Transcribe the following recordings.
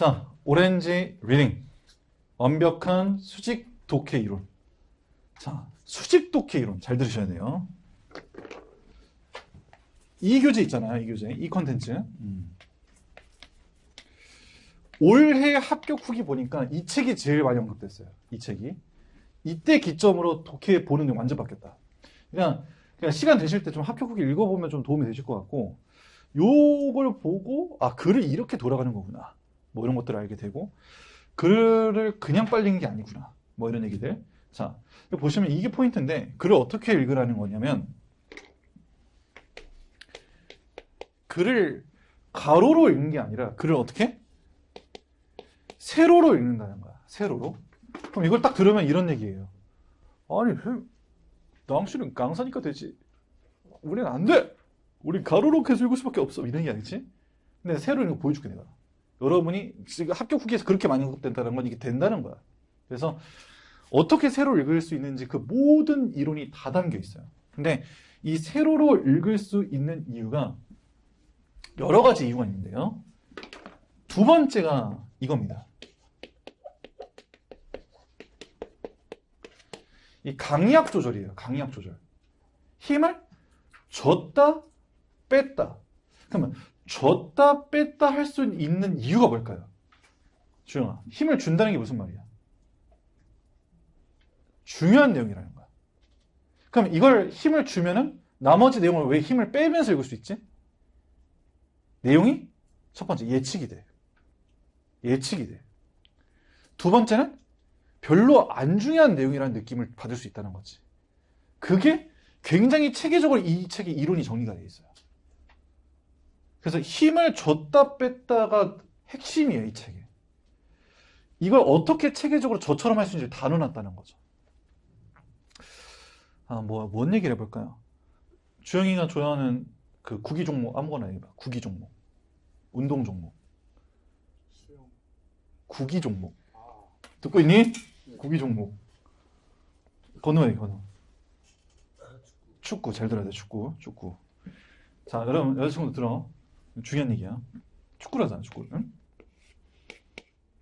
자, 오렌지 리딩. 완벽한 수직 독해 이론. 자, 수직 독해 이론 잘 들으셔야 돼요. 이 교재 있잖아요. 이 교재. 이 컨텐츠. 음. 올해 합격 후기 보니까 이 책이 제일 많이 언급됐어요. 이 책이. 이때 기점으로 독해 보는 게 완전 바뀌었다. 그냥, 그냥 시간 되실 때 좀 합격 후기 읽어보면 좀 도움이 되실 것 같고, 요걸 보고, 아, 글을 이렇게 돌아가는 거구나. 뭐 이런 것들을 알게 되고, 글을 그냥 빨리는 게 아니구나. 뭐 이런 얘기들. 자, 보시면 이게 포인트인데, 글을 어떻게 읽으라는 거냐면, 글을 가로로 읽는 게 아니라, 글을 어떻게? 세로로 읽는다는 거야. 세로로. 그럼 이걸 딱 들으면 이런 얘기예요. 아니, 당신은 강사니까 되지. 우리는 안 돼! 우리 가로로 계속 읽을 수밖에 없어. 이런 얘기 아니지? 근데 세로 읽는 거 보여줄게, 내가. 여러분이 지금 합격 후기에서 그렇게 많이 언급된다는 건 이게 된다는 거야. 그래서 어떻게 세로 읽을 수 있는지 그 모든 이론이 다 담겨 있어요. 근데 이 세로로 읽을 수 있는 이유가 여러 가지 이유가 있는데요. 두 번째가 이겁니다. 이 강약 조절이에요. 강약 조절. 힘을 줬다 뺐다. 그러면 줬다 뺐다 할 수 있는 이유가 뭘까요? 주영아, 힘을 준다는 게 무슨 말이야? 중요한 내용이라는 거야. 그럼 이걸 힘을 주면은 나머지 내용을 왜 힘을 빼면서 읽을 수 있지? 내용이 첫 번째 예측이 돼. 예측이 돼. 두 번째는 별로 안 중요한 내용이라는 느낌을 받을 수 있다는 거지. 그게 굉장히 체계적으로 이 책의 이론이 정리가 되어 있어요. 그래서 힘을 줬다 뺐다가 핵심이에요, 이 책에. 이걸 어떻게 체계적으로 저처럼 할 수 있는지 다 넣어놨다는 거죠. 아, 뭐, 뭔 얘기를 해볼까요? 주영이가 좋아하는 그 구기 종목 아무거나 얘기해봐. 구기 종목. 운동 종목. 구기 종목. 아, 듣고 있니? 구기 종목. 건우 얘기, 건우. 축구 잘 들어야 돼 축구 축구 자 여러분 여자친구도 들어 중요한 얘기야 축구라잖아 축구 응?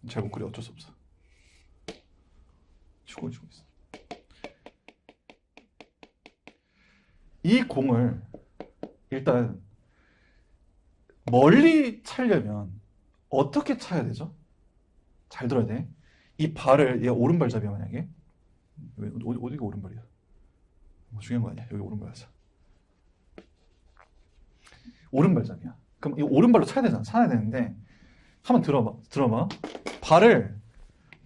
잘못 그려 어쩔 수 없어 축구 치고 있어 이 공을 일단 멀리 차려면 어떻게 차야 되죠? 잘 들어야 돼 이 발을 얘 오른발 잡이야 만약에 왜, 어디, 어디가 오른발이야 뭐 중요한 거 아니야. 여기 오른발 하자. 오른발 잡이야. 그럼 이 오른발로 차야 되잖아. 차야 되는데 한번 들어봐. 들어봐. 발을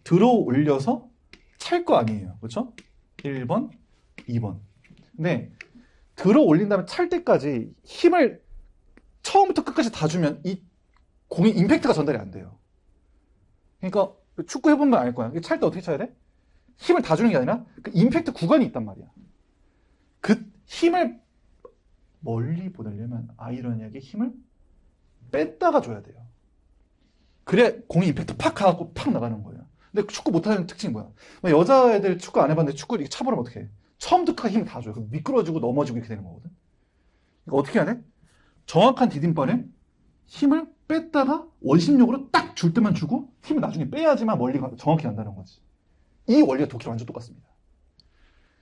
들어 올려서 찰 거 아니에요. 그렇죠? 1번, 2번. 근데 들어 올린 다음에 찰 때까지 힘을 처음부터 끝까지 다 주면 이 공이 임팩트가 전달이 안 돼요. 그러니까 축구 해보면 알 거야. 찰 때 어떻게 차야 돼? 힘을 다 주는 게 아니라 그 임팩트 구간이 있단 말이야. 그 힘을 멀리 보내려면 아이러니하게 힘을 뺐다가 줘야 돼요. 그래 공이 임팩트 팍 가고 팍 나가는 거예요. 근데 축구 못하는 특징이 뭐야? 뭐 여자애들 축구 안 해봤는데 축구 이렇게 차버리면 어떻게 해? 처음부터 힘을 다 줘요. 미끄러지고 넘어지고 이렇게 되는 거거든. 그러니까 어떻게 해야 돼? 정확한 디딤발에 힘을 뺐다가 원심력으로 딱 줄 때만 주고 힘을 나중에 빼야지만 멀리 가, 정확히 간다는 거지. 이 원리가 도끼랑 완전 똑같습니다.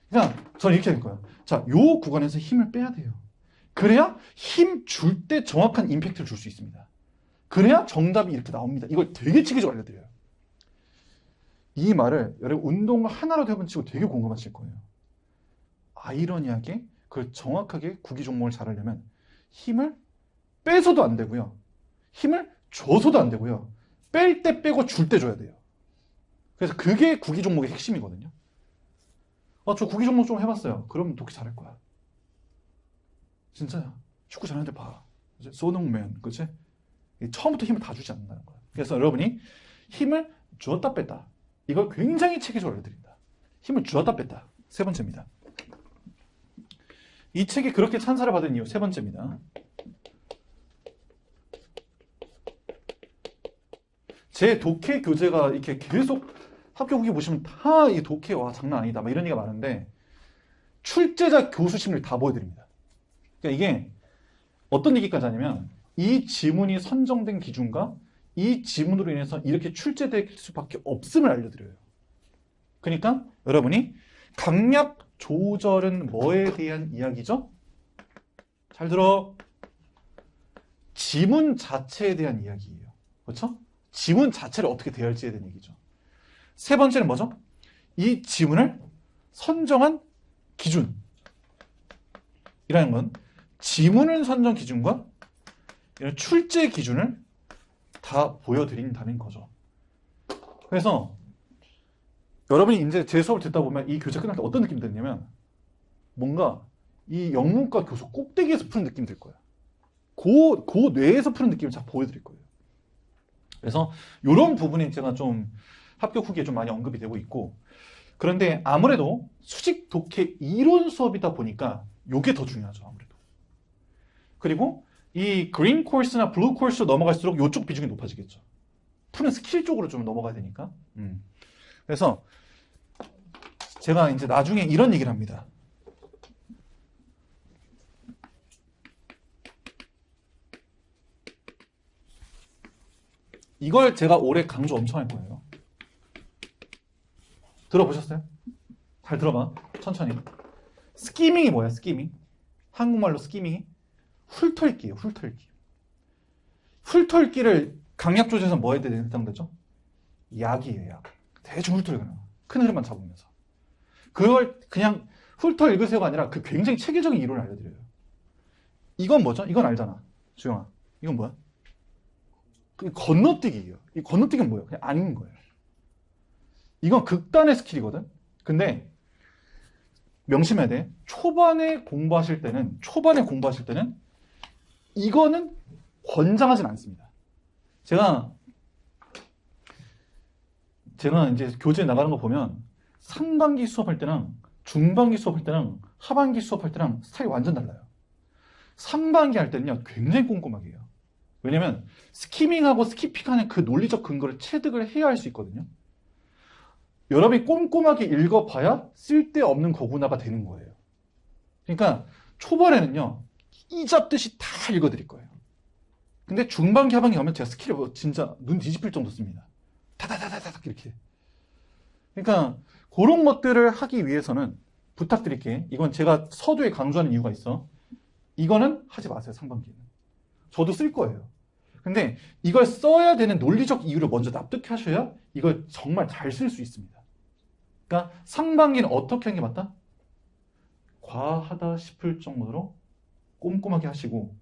그냥 저는 이렇게 할 거예요. 자, 요 구간에서 힘을 빼야 돼요. 그래야 힘 줄 때 정확한 임팩트를 줄 수 있습니다. 그래야 정답이 이렇게 나옵니다. 이걸 되게 체계적으로 알려드려요. 이 말을 여러분 운동 하나라도 해본 치고 되게 공감하실 거예요. 아이러니하게 그걸 정확하게 구기 종목을 잘하려면 힘을 빼서도 안 되고요. 힘을 줘서도 안 되고요. 뺄 때 빼고 줄 때 줘야 돼요. 그래서 그게 구기 종목의 핵심이거든요. 아, 저 구기 종목 좀 해봤어요. 그러면 독해 잘할 거야. 진짜야. 축구 잘하는 데 봐. 소농맨, 그치? 처음부터 힘을 다 주지 않는다는 거야. 그래서 여러분이 힘을 주었다 뺐다. 이걸 굉장히 체계적으로 알려드린다. 힘을 주었다 뺐다. 세 번째입니다. 이 책이 그렇게 찬사를 받은 이유 세 번째입니다. 제 독해 교재가 이렇게 계속 학교 후기 보시면 다 이 독해 와 장난 아니다 막 이런 얘기가 많은데 출제자 교수 심리를 다 보여드립니다. 그러니까 이게 어떤 얘기까지 하냐면 이 지문이 선정된 기준과 이 지문으로 인해서 이렇게 출제될 수밖에 없음을 알려드려요. 그러니까 여러분이 강약 조절은 뭐에 대한 이야기죠? 잘 들어. 지문 자체에 대한 이야기예요. 그렇죠? 지문 자체를 어떻게 대할지에 대한 얘기죠. 세 번째는 뭐죠? 이 지문을 선정한 기준. 이라는 건 지문을 선정 기준과 이런 출제 기준을 다 보여드린다는 거죠. 그래서 여러분이 이제 제 수업을 듣다 보면 이 교재 끝날 때 어떤 느낌이 드냐면 뭔가 이 영문과 교수 꼭대기에서 푸는 느낌이 들 거예요. 그, 그 뇌에서 푸는 느낌을 잘 보여드릴 거예요. 그래서 이런 부분이 제가 좀 합격 후기에 좀 많이 언급이 되고 있고 그런데 아무래도 수직 독해 이론 수업이다 보니까 이게 더 중요하죠 아무래도 그리고 이 그린 코र्스나 블루 코र्스로 넘어갈수록 이쪽 비중이 높아지겠죠 푸는 스킬 쪽으로 좀 넘어가야 되니까 음. 그래서 제가 이제 나중에 이런 얘기를 합니다 이걸 제가 올해 강조 엄청 할 거예요 들어보셨어요? 잘 들어봐. 천천히. 스키밍이 뭐야, 스키밍? 한국말로 스키밍이? 훑털기예요, 훑털기. 훑털기를 강약 조제에서 뭐 해야 해당되죠? 약이에요, 약. 대충 훑털거나. 큰 흐름만 잡으면서. 그걸 그냥 훑어 읽으세요가 아니라 그 굉장히 체계적인 이론을 알려드려요. 이건 뭐죠? 이건 알잖아. 주영아. 이건 뭐야? 그 건너뛰기예요. 이 건너뛰기는 뭐예요? 그냥 안 읽는 거예요. 이건 극단의 스킬이거든. 근데 명심해야 돼. 초반에 공부하실 때는 초반에 공부하실 때는 이거는 권장하진 않습니다. 제가 제가 이제 교재에 나가는 거 보면 상반기 수업할 때랑 중반기 수업할 때랑 하반기 수업할 때랑 스타일이 완전 달라요. 상반기 할 때는요 굉장히 꼼꼼하게 해요. 왜냐면 스키밍하고 스키핑하는 그 논리적 근거를 체득을 해야 할 수 있거든요. 여러분이 꼼꼼하게 읽어봐야 쓸데없는 거구나가 되는 거예요. 그러니까 초반에는요, 이 잡듯이 다 읽어드릴 거예요. 근데 중반기, 하반기 가면 제가 스킬을 뭐 진짜 눈 뒤집힐 정도 씁니다. 다다다다닥 이렇게. 그러니까 그런 것들을 하기 위해서는 부탁드릴게. 이건 제가 서두에 강조하는 이유가 있어. 이거는 하지 마세요, 상반기에는. 저도 쓸 거예요. 근데 이걸 써야 되는 논리적 이유를 먼저 납득하셔야 이걸 정말 잘 쓸 수 있습니다. 그러니까 상반기는 어떻게 하는 게 맞다? 과하다 싶을 정도로 꼼꼼하게 하시고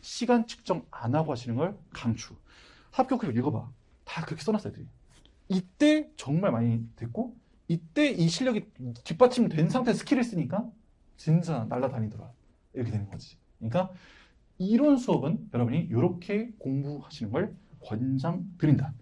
시간 측정 안 하고 하시는 걸 강추. 합격 후기 읽어봐. 다 그렇게 써놨어요, 애들이. 이때 정말 많이 됐고 이때 이 실력이 뒷받침된 상태 스킬을 쓰니까 진짜 날라다니더라. 이렇게 되는 거지. 그러니까 이론 수업은 여러분이 이렇게 공부하시는 걸 권장드린다.